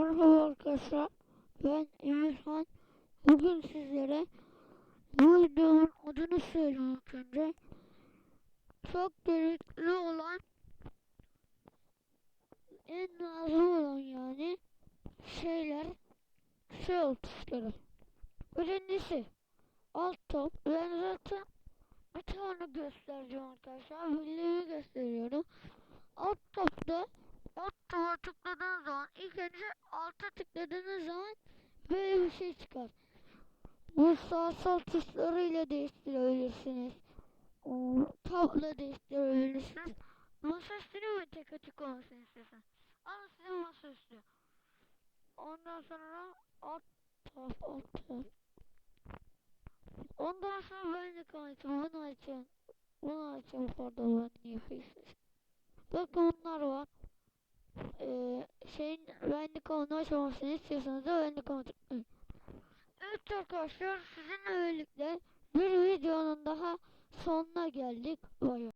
Merhaba arkadaşlar. Ben Emirhan. Bugün sizlere bu videonun adını söyleyeyim önce. Çok gerekli olan en lazım olan yani şeyler şey tuşları. Birincisi alt top. Ben zaten bir tane göstereceğim arkadaşlar. Birliğimi gösteriyorum. Topa tıkladığınız zaman ilk önce alta tıkladığınız zaman böyle bir şey çıkar. Bu sağ sol tuşlarıyla değiştirebilirsiniz. Tabla değiştirebilirsiniz. Masaüstünü mü tek açık olmasını istiyorsan. Al sizin masaüstü. Ondan sonra alt top alt top. Ondan sonra ben de kalayım. Bunu açın. Bunu açın pardon ben niye. Bakın bunlar var. Ee, şeyin benlik konu açmamasını istiyorsanız da benlik konu tıklayın. Evet arkadaşlar sizinle birlikte bir videonun daha sonuna geldik. Bay